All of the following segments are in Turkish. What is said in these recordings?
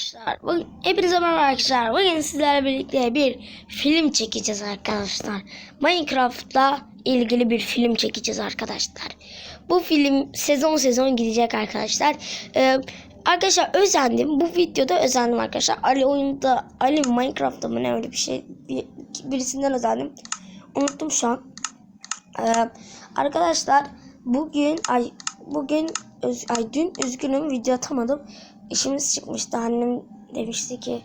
Arkadaşlar, bugün hepinize merhaba arkadaşlar. Bugün sizlerle birlikte bir film çekeceğiz arkadaşlar. Minecraft'la ilgili bir film çekeceğiz arkadaşlar. Bu film sezon sezon gidecek arkadaşlar. Ee, arkadaşlar özendim. Bu videoda özendim arkadaşlar. Ali oyunda, Ali Minecraft'ta mı ne öyle bir şey bir, birisinden özendim. Unuttum şu an. Ee, arkadaşlar bugün ay bugün öz, ay dün üzgünüm video atamadım. İşimiz çıkmıştı. Annem demişti ki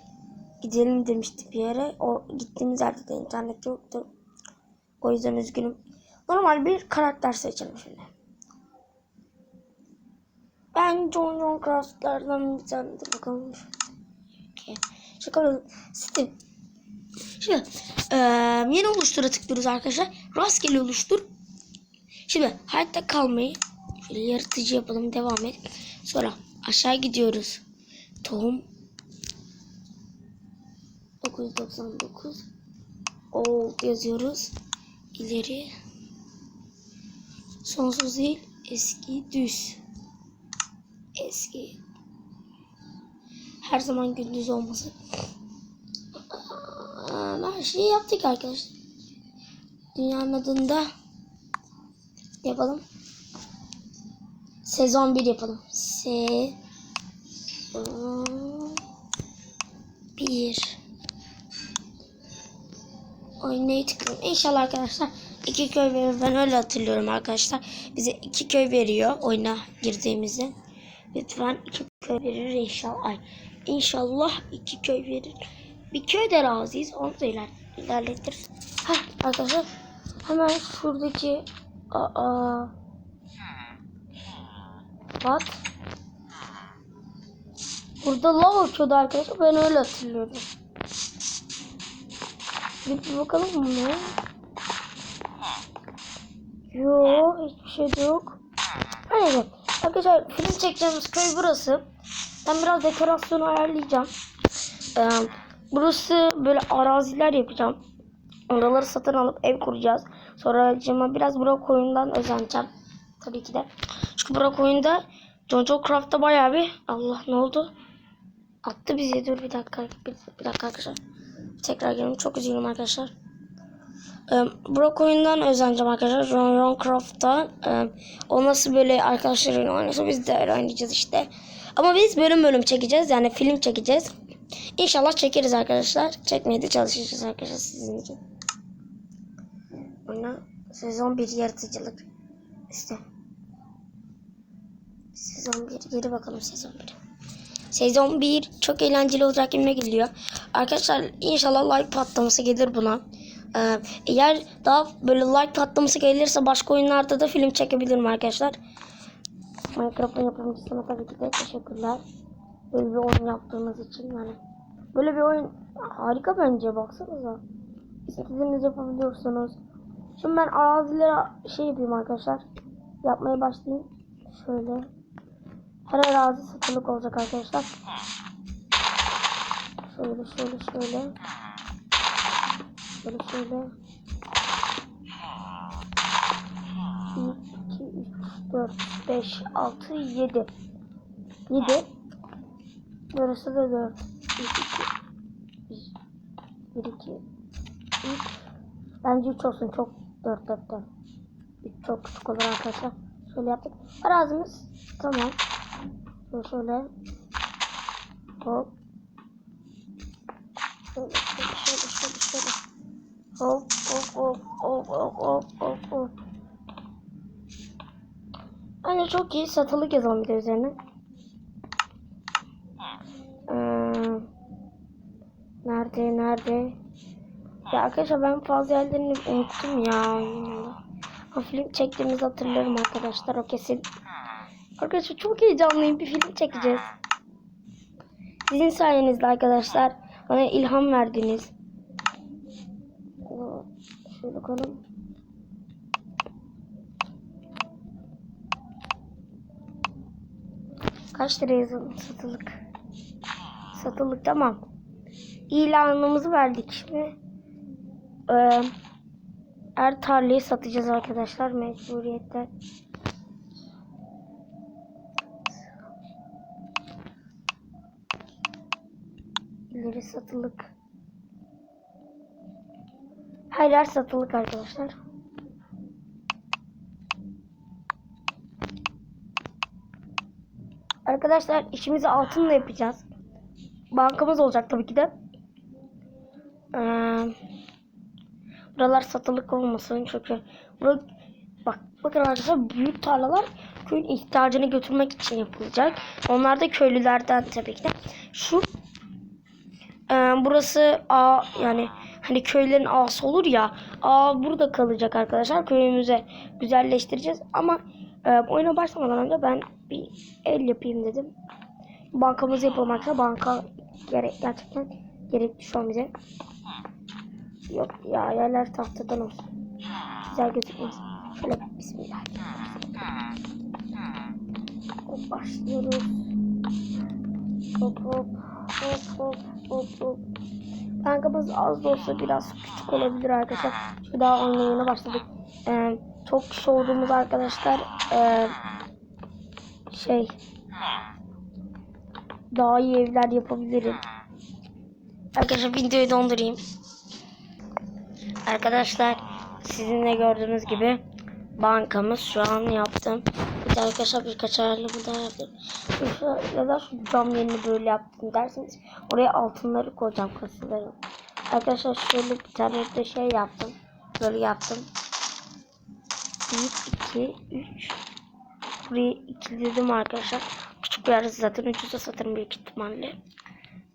gidelim demişti bir yere. O gittiğimiz yerde de internet yoktu. O yüzden üzgünüm. Normal bir karakter seçelim şimdi. Ben John John Craft'lardan bir tane de bakalım. Okay. Şaka. Steve. Şimdi eee yeni oluştura tıklıyoruz arkadaşlar. Rastgele oluştur. Şimdi hayatta kalmayı şöyle yaratıcı yapalım devam et. Sonra aşağı gidiyoruz. Tohum 999 o yazıyoruz. İleri sonsuz değil eski düz eski her zaman gündüz olması her şeyi yaptık arkadaşlar. Dünyanın adında yapalım. Sezon 1 yapalım. Se 1 Oynayı tıklayalım. İnşallah arkadaşlar iki köy verir. Ben öyle hatırlıyorum arkadaşlar. Bize iki köy veriyor oyuna girdiğimizde. Lütfen iki köy verir inşallah. Ay, inşallah iki köy verir. Bir köy de razıyız. Onu da iler ilerletiriz. Heh, arkadaşlar hemen şuradaki aa What? Burada lav uçuyordu arkadaşlar. Ben öyle hatırlıyorum. Bir, bir bakalım mı? Yok hiçbir şey de yok. Neyse. Arkadaşlar film çekeceğimiz köy burası. Ben biraz dekorasyonu ayarlayacağım. Ee, burası böyle araziler yapacağım. Oraları satın alıp ev kuracağız. Sonra cama biraz Brock oyundan özeneceğim. Tabii ki de. Çünkü Brock oyunda Jojo Craft'ta bayağı bir... Allah ne oldu? Attı bizi. Dur bir dakika. Bir, bir dakika arkadaşlar. Tekrar gelelim. Çok üzgünüm arkadaşlar. Ee, Brock oyundan özeneceğim arkadaşlar. John John Craft'ta. Ee, o nasıl böyle arkadaşlarıyla oynasa biz de öyle oynayacağız işte. Ama biz bölüm bölüm çekeceğiz. Yani film çekeceğiz. İnşallah çekeriz arkadaşlar. Çekmeye de çalışacağız arkadaşlar sizin için. Ona sezon 1 yaratıcılık. İşte. Sezon 1. Geri bakalım sezon 1. Sezon 1 çok eğlenceli olacak gibime geliyor. Arkadaşlar inşallah like patlaması gelir buna. Ee, eğer daha böyle like patlaması gelirse başka oyunlarda da film çekebilirim arkadaşlar. Minecraft'ın yapımcısına tabii ki de teşekkürler. Böyle bir oyun yaptığınız için yani. Böyle bir oyun harika bence baksanıza. İstediğiniz yapabiliyorsunuz. Şimdi ben arazilere şey yapayım arkadaşlar. Yapmaya başlayayım. Şöyle. Her arazi satılık olacak arkadaşlar. Şöyle şöyle şöyle. Şöyle şöyle. 1, 2, 3, 4, 5, 6, 7. 7. Burası da 4. 1, 2, 1, 2, 3. Bence 3 olsun. Çok 4, 4, 4. 3 çok küçük olur arkadaşlar. Şöyle yaptık. Arazimiz tamam. Şöyle. Hop. Şöyle şöyle şöyle şöyle şöyle. Hop hop hop hop hop hop hop hop. Bence çok iyi satılık yazalım bir de üzerine. Ee, nerede nerede? Ya arkadaşlar ben fazla yerlerini unuttum ya. O film çektiğimizi hatırlarım arkadaşlar o kesin. Arkadaşlar çok heyecanlıyım bir film çekeceğiz. Sizin sayenizde arkadaşlar bana ilham verdiniz. Şöyle bakalım. Kaç lira yazalım satılık? Satılık tamam. İlanımızı verdik şimdi. Ee, er tarlayı satacağız arkadaşlar mecburiyetten. Satılık? Her yer satılık arkadaşlar. Arkadaşlar işimizi altınla yapacağız. Bankamız olacak tabii ki de. Ee, buralar satılık olmasın çünkü bura, bak bakın arkadaşlar büyük tarlalar köyün ihtiyacını götürmek için yapılacak. Onlar da köylülerden tabii ki de. Şu ee, burası A yani hani köylerin A'sı olur ya A burada kalacak arkadaşlar. Köyümüze güzelleştireceğiz ama e, oyuna başlamadan önce ben bir el yapayım dedim. Bankamızı yapalım arkadaşlar. Banka gerek gerçekten gerekli şu an bize. Yok ya yerler tahtadan olsun. Güzel gözükmez. Şöyle bismillah. Hop başlıyoruz. Hop hop hop. Bankamız az da olsa biraz küçük olabilir arkadaşlar. Çünkü daha oyuna yeni başladık. Ee, çok kişi olduğumuz arkadaşlar ee, şey daha iyi evler yapabilirim. Arkadaşlar videoyu dondurayım. Arkadaşlar sizin de gördüğünüz gibi bankamız şu an yaptım. De arkadaşlar birkaç ayarlamı daha yaptım. Da şu cam yerini böyle yaptım derseniz oraya altınları koyacağım kasıları. Arkadaşlar şöyle bir tane de şey yaptım. Böyle yaptım. 1, 2, 3 Burayı ikiledim arkadaşlar. Küçük bir arası zaten ucuza satırım büyük ihtimalle.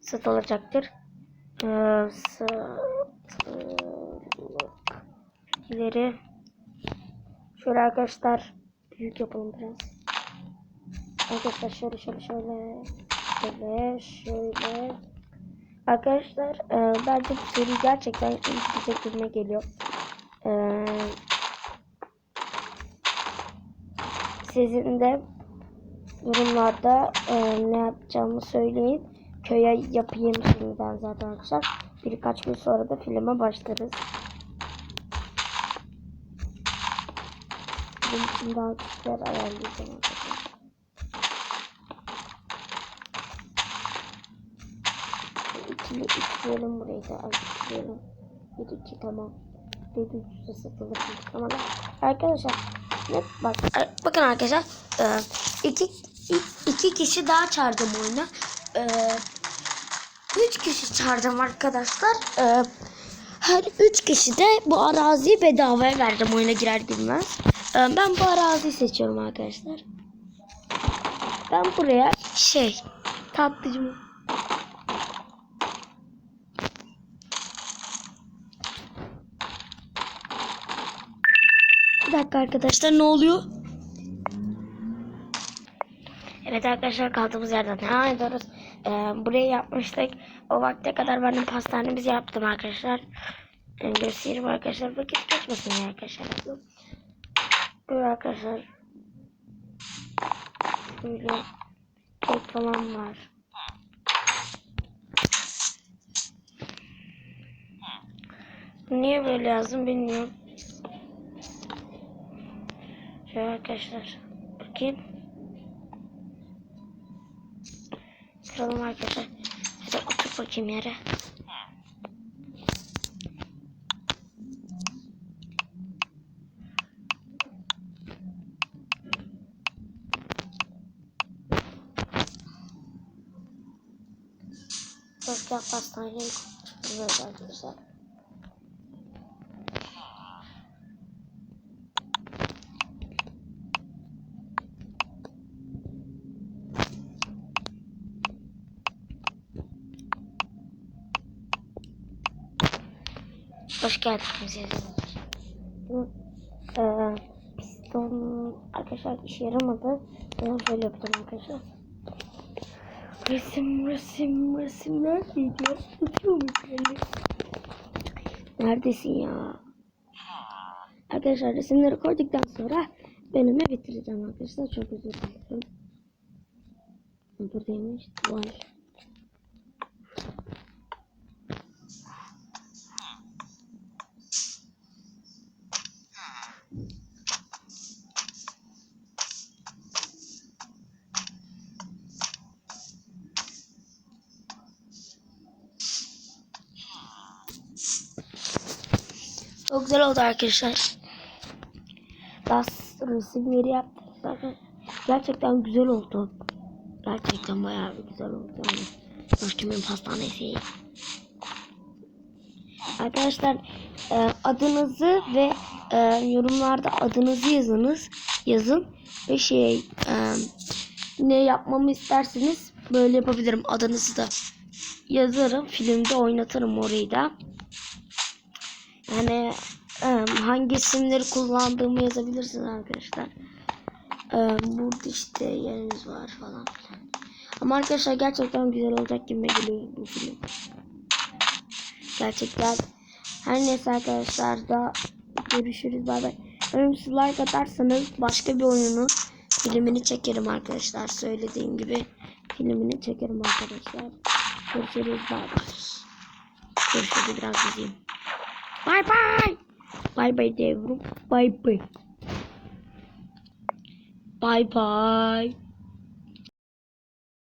Satılacaktır. Ee, satılık. Şöyle arkadaşlar büyük yapalım biraz. Arkadaşlar şöyle şöyle şöyle. Şöyle şöyle. Arkadaşlar e, bence bu seri gerçekten ilk bize gülme geliyor. Eee Sizin de yorumlarda e, ne yapacağımı söyleyin. Köye yapayım şimdiden zaten arkadaşlar. Birkaç gün sonra da filme başlarız. Bunun için daha küçükler ayarlayacağım arkadaşlar. İkili üçleyelim burayı da üçleyelim. Bir iki tamam. Bir üçte satılık tamam. Arkadaşlar ne bak bakın arkadaşlar e, iki, iki kişi daha çağırdım oyuna. E, üç kişi çağırdım arkadaşlar. E, her üç kişi de bu araziyi bedavaya verdim oyuna girer girmez. E, ben bu araziyi seçiyorum arkadaşlar. Ben buraya şey tatlıcım Bir dakika arkadaşlar ne oluyor? Evet arkadaşlar kaldığımız yerden devam ediyoruz. Ee, burayı yapmıştık. O vakte kadar benim pastanemizi yaptım arkadaşlar. Ee, göstereyim arkadaşlar. Vakit geçmesin arkadaşlar. Böyle arkadaşlar. Böyle kek falan var. Niye böyle yazdım bilmiyorum. Şöyle arkadaşlar. Bakayım. Kıralım arkadaşlar. Hadi otur bakayım yere. Tezgah pastaneyi böyle arkadaşlar. Hoş geldiniz eee piston arkadaşlar işe yaramadı. Ben şöyle yapacağım arkadaşlar. Resim resim resim neredeydi ya? Tutuyor mu beni? Neredesin ya? Arkadaşlar resimleri koyduktan sonra benimle bitireceğim arkadaşlar. Çok özür dilerim. Buradaymış. Vay. Çok güzel oldu arkadaşlar. Daha resimleri yaptık zaten. Gerçekten güzel oldu. Gerçekten bayağı bir güzel oldu. Yani. Mahkemenin pastanesi. Arkadaşlar e, adınızı ve e, yorumlarda adınızı yazınız. Yazın. Ve şey e, ne yapmamı isterseniz böyle yapabilirim. Adınızı da yazarım. Filmde oynatırım orayı da. Yani hangi isimleri kullandığımı yazabilirsiniz arkadaşlar. Burada işte yerimiz var falan filan. Ama arkadaşlar gerçekten güzel olacak gibi geliyor bu film. Gerçekten. Her neyse arkadaşlar da görüşürüz. Bay bay. Like atarsanız başka bir oyunu filmini çekerim arkadaşlar. Söylediğim gibi filmini çekerim arkadaşlar. Görüşürüz. Bay bay. Görüşürüz biraz izleyeyim. Bay bay. Bay bay devrim. Bay bay. Bay bay.